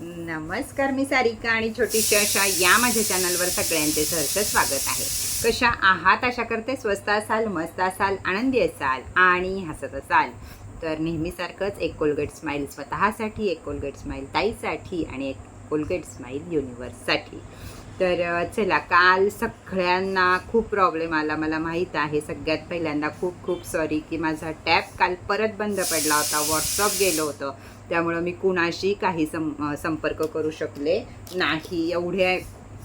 नमस्कार मी सारिका आणि छोटीशी अशा या माझ्या चॅनलवर सगळ्यांचे सहर्ष स्वागत आहे. कशा आहात? आशा करते स्वस्त असाल मस्त असाल आनंदी असाल आणि हसत असाल. तर नेहमीसारखंच एक कोलगेट स्माईल स्वतःसाठी एक कोलगेट स्माईल ताईसाठी आणि एक कोलगेट स्माईल युनिवर्ससाठी तर चला काल सगळ्यांना खूप प्रॉब्लेम आला. मला माहीत आहे सगळ्यात पहिल्यांदा खूप खूप सॉरी की माझा टॅप काल परत बंद पडला होता. व्हॉट्सअप गेलं होतं. त्यामुळं मी कुणाशी काही सं संपर्क करू शकले नाही. एवढ्या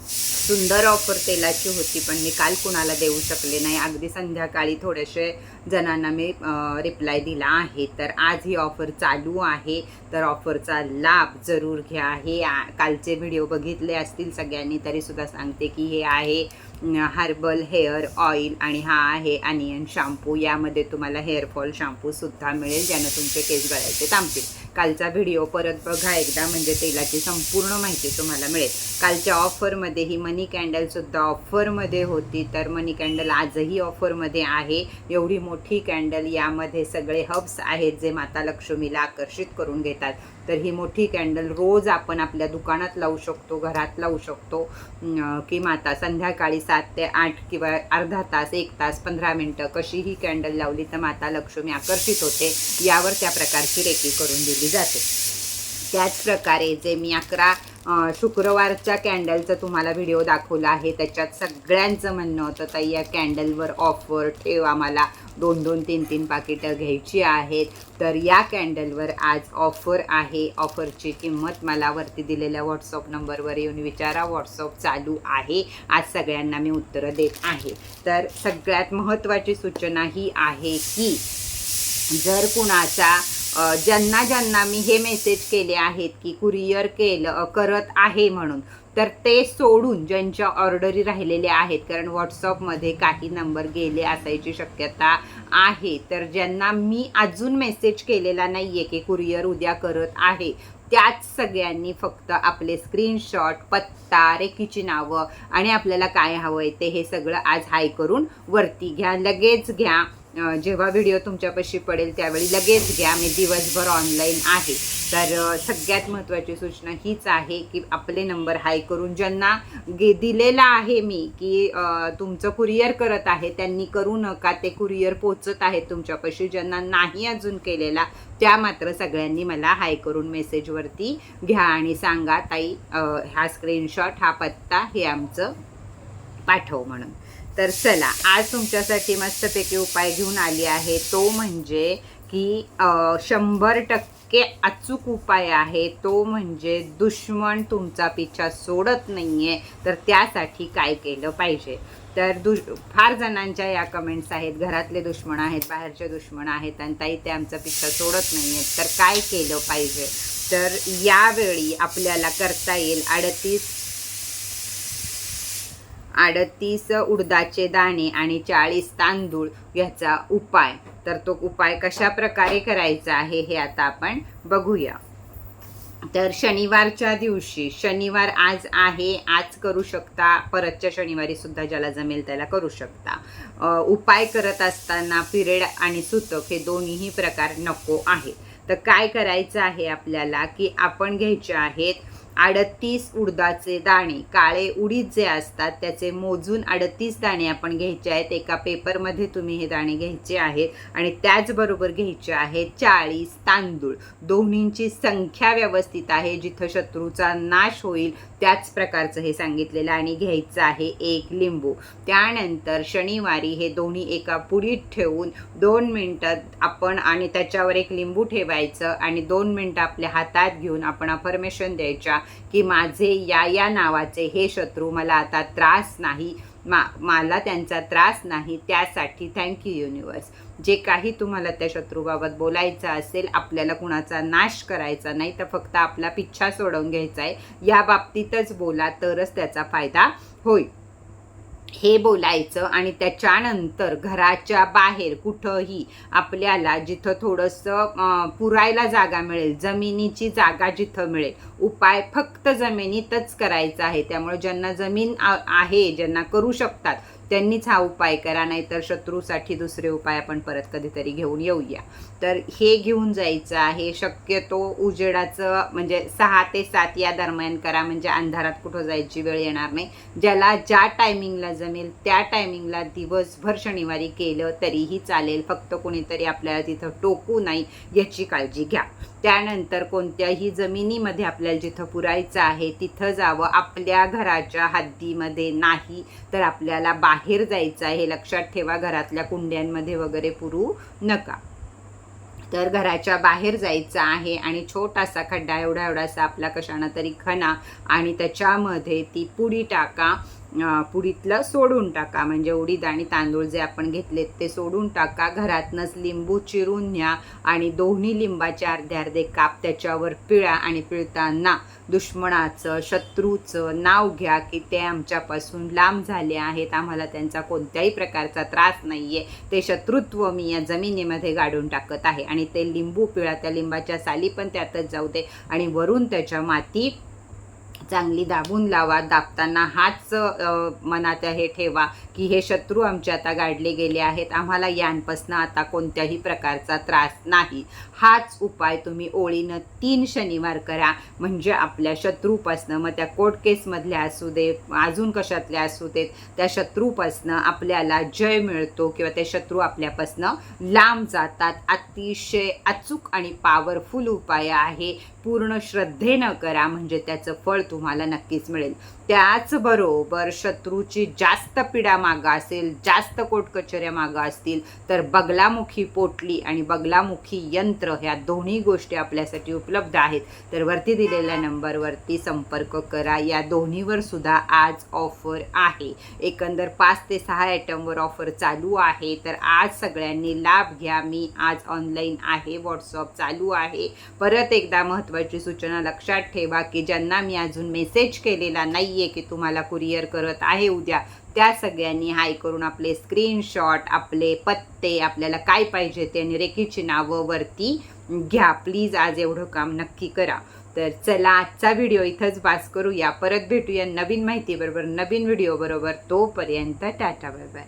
सुंदर ऑफर तेलाची होती पण मी काल कुणाला देऊ शकले नाही. अगदी संध्याकाळी थोडेसे जणांना मी रिप्लाय दिला आहे. तर आज ही ऑफर चालू आहे. तर ऑफरचा लाभ जरूर घ्या. हे कालचे व्हिडिओ बघितले असतील सगळ्यांनी तरीसुद्धा सांगते की हे आहे हर्बल हेअर ऑइल आणि हा आहे अनियन शॅम्पू. यामध्ये तुम्हाला हेअरफॉल शॅम्पूसुद्धा मिळेल ज्यानं तुमचे केस गळायचे थांबतील. कालचा व्हिडिओ परत बघा एकदा म्हणजे तेलाची संपूर्ण माहिती तुम्हाला मिळेल. कालच्या ऑफरमध्ये ही मनी कॅन्डलसुद्धा ऑफरमध्ये होती तर मनी कॅन्डल आजही ऑफरमध्ये आहे. एवढी मोठी कॅन्डल यामध्ये सगळे हब्स आहेत जे माता लक्ष्मीला आकर्षित करून घेतात. तर ही मोठी कॅन्डल रोज आपण आपल्या दुकानात लावू शकतो घरात लावू शकतो की माता संध्याकाळी सा सात ते आठ किंवा अर्धा तास एक तास पंधरा मिनटं कशीही कॅन्डल लावली तर माता लक्ष्मी आकर्षित होते. यावर त्या प्रकारची रेकी करून दिली जाते. त्याच प्रकारे जे मी अकरा शुक्रवारच्या कॅन्डलचा तुम्हाला व्हिडिओ दाखवला आहे त्याच्यात सगळ्यांचं म्हणणं होतं ताई या कॅन्डलवर ऑफर ठेव आम्हाला दोन दोन तीन तीन पाकिटं घ्यायची आहेत. तर या कॅन्डलवर आज ऑफर आहे. ऑफरची किंमत मला वरती दिलेल्या व्हॉट्सअप नंबरवर येऊन विचारा. व्हॉट्सअप चालू आहे. आज सगळ्यांना मी उत्तरं देत आहे. तर सगळ्यात महत्त्वाची सूचना ही आहे की जर कुणाचा ज्यांना ज्यांना मी हे मेसेज केले आहेत की कुरिअर केलं करत आहे म्हणून तर ते सोडून ज्यांच्या ऑर्डरी राहिलेल्या आहेत कारण व्हॉट्सअपमध्ये काही नंबर गेले असायची शक्यता आहे. तर ज्यांना मी अजून मेसेज केलेला नाही आहे की कुरिअर उद्या करत आहे त्याच सगळ्यांनी फक्त आपले स्क्रीनशॉट पत्ता रेकीची नावं आणि आपल्याला काय हवं आहे ते हे सगळं आज हाय करून वरती घ्या लगेच घ्या. जेव्हा व्हिडिओ तुमच्यापाशी पडेल त्यावेळी लगेच घ्या. मी दिवसभर ऑनलाईन आहे. तर सगळ्यात महत्त्वाची सूचना हीच आहे की आपले नंबर हाय करून ज्यांना गे दिलेला आहे मी की तुमचं कुरिअर करत आहे त्यांनी करू नका. ते कुरिअर पोचत आहे तुमच्यापाशी. ज्यांना नाही अजून केलेला त्या मात्र सगळ्यांनी मला हाय करून मेसेजवरती घ्या आणि सांगा ताई हा स्क्रीनशॉट हा पत्ता हे आमचं पाठव म्हणून. तर चला आज तुमच्यासाठी मस्तपैकी उपाय घेऊन आली आहे. तो म्हणजे की शंभर टक्के अचूक उपाय आहे. तो म्हणजे दुश्मन तुमचा पिच्छा सोडत नाही आहे तर त्यासाठी काय केलं पाहिजे? तर दु फार जणांच्या या कमेंट्स आहेत घरातले दुश्मन आहेत बाहेरचे दुश्मन आहेत आणि ताई ते आमचा पिच्छा सोडत नाही आहेत तर काय केलं पाहिजे? तर यावेळी आपल्याला करता येईल अडतीस अडतीस उडदाचे दाणे आणि चाळीस तांदूळ याचा उपाय. तर तो उपाय कशा प्रकारे करायचा आहे हे आता आपण बघूया. तर शनिवारच्या दिवशी शनिवार आज आहे आज करू शकता परतच्या शनिवारी सुद्धा ज्याला जमेल त्याला करू शकता. उपाय करत असताना पिरियड आणि सुतक हे दोन्हीही प्रकार नको आहे तर काय करायचं आहे आपल्याला की आपण घ्यायचे आहेत अडतीस उडदाचे दाणे. काळे उडीद जे असतात त्याचे मोजून अडतीस दाणे आपण घ्यायचे आहेत. एका पेपरमध्ये तुम्ही हे दाणे घ्यायचे आहेत आणि त्याचबरोबर घ्यायचे आहेत चाळीस तांदूळ. दोन्हींची संख्या व्यवस्थित आहे. जिथं शत्रूचा नाश होईल त्याच प्रकारचं हे सांगितलेलं आणि घ्यायचं आहे एक लिंबू. त्यानंतर शनिवारी हे दोन्ही एका पुडीत ठेवून दोन मिनटं आपण आणि त्याच्यावर एक लिंबू ठेवायचं आणि दोन मिनटं आपल्या हातात घेऊन आपण अफर्मेशन द्यायच्या. की माझे या या नावाचे हे शत्रू मला आता त्रास नाही मा मला त्यांचा त्रास नाही त्यासाठी थँक्यू युनिवर्स जे काही तुम्हाला त्या शत्रूबाबत बोलायचं असेल आपल्याला कुणाचा नाश करायचा नाही तर फक्त आपला पिच्छा सोडवून घ्यायचा आहे. या बाबतीतच बोला तरच त्याचा फायदा होईल. हे बोलायचं आणि त्याच्यानंतर घराच्या बाहेर कुठंही आपल्याला जिथं थोडंसं अं, पुरायला जागा मिळेल जमिनीची जागा जिथं मिळेल उपाय फक्त जमिनीतच करायचा आहे. त्यामुळे ज्यांना जमीन आहे ज्यांना करू शकतात त्यांनीच हा उपाय करा नाहीतर शत्रूसाठी दुसरे उपाय आपण परत कधीतरी घेऊन येऊया. तर हे घेऊन जायचं आहे. शक्यतो उजेडाचं म्हणजे सहा ते सात या दरम्यान करा म्हणजे अंधारात कुठं जायची वेळ येणार नाही. ज्याला ज्या टायमिंगला जमेल त्या टायमिंगला दिवसभर शनिवारी केलं तरीही चालेल. फक्त कोणीतरी आपल्याला तिथं टोकू नाही याची काळजी घ्या. त्यानंतर कोणत्याही जमिनीमध्ये आपल्याला जिथं पुरायचं आहे तिथं जावं. आपल्या घराच्या हद्दीमध्ये नाही तर आपल्याला बाहेर जायचं आहे. लक्षात ठेवा. घरातल्या कुंड्यांमध्ये वगैरे पुरू नका. तर घराच्या बाहेर जायचं आहे आणि छोटासा खड्डा एवढा एवढासा आपला कशानं तरी खणा आणि त्याच्यामध्ये ती पुडी टाका. पुरीतलं सोडून टाका. म्हणजे उडीद आणि तांदूळ जे आपण घेतलेत ते सोडून टाका. घरातनंच लिंबू चिरून न्या आणि दोन्ही लिंबाचे अर्धे अर्धे काप त्याच्यावर पिळा आणि पिळताना दुश्मनाचं शत्रूचं नाव घ्या की ते आमच्यापासून लांब झाले आहेत. आम्हाला त्यांचा कोणत्याही प्रकारचा त्रास नाही आहे ते शत्रुत्व मी या जमिनीमध्ये गाडून टाकत आहे. आणि ते लिंबू पिळा त्या लिंबाच्या साली पण त्यातच जाऊ दे आणि वरून त्याच्या माती चांगली दाबून लावा दाबताना हाच मनात हे ठेवा की हे शत्रू आमचे आता गाडले गेले आहेत. आम्हाला यांपासनं आता कोणत्याही प्रकारचा त्रास नाही. हाच उपाय तुम्ही ओळीनं तीन शनिवार करा. म्हणजे आपल्या शत्रूपासनं मग त्या कोर्ट केसमधल्या असू दे अजून कशातल्या असू देत त्या शत्रूपासनं आपल्याला जय मिळतो किंवा ते शत्रू आपल्यापासनं लांब जातात. अतिशय अचूक आणि पॉवरफुल उपाय आहे. पूर्ण श्रद्धेनं करा. म्हणजे त्याचं फळ तुम्हाला नक्कीच मिळेल. त्याचबरोबर शत्रूची जास्त पिढा मागा असेल जास्त कोटकचऱ्या मागा असतील तर बगलामुखी पोटली आणि बगलामुखी यंत्र ह्या दोन्ही गोष्टी आपल्यासाठी उपलब्ध आहेत. तर वरती दिलेल्या नंबरवरती संपर्क करा. या दोन्हीवर सुद्धा आज ऑफर आहे. एकंदर पाच ते सहा आयटमवर ऑफर चालू आहे. तर आज सगळ्यांनी लाभ घ्या. मी आज ऑनलाईन आहे. व्हॉट्सअप चालू आहे. परत एकदा महत्त्वाची सूचना लक्षात ठेवा की ज्यांना मी अजून मेसेज केलेला नाही आहे की तुम्हाला कुरिअर करत आहे उद्या. त्या सगळ्यांनी हाय करून आपले स्क्रीनशॉट आपले पत्ते आपल्याला काय पाहिजे ते आणि रेखीची नावं वरती घ्या. प्लीज आज एवढं काम नक्की करा. तर चला आजचा व्हिडिओ इथंच पास करूया. परत भेटूया नवीन माहितीबरोबर नवीन व्हिडिओ बरोबर. तोपर्यंत टाटा बाय बाय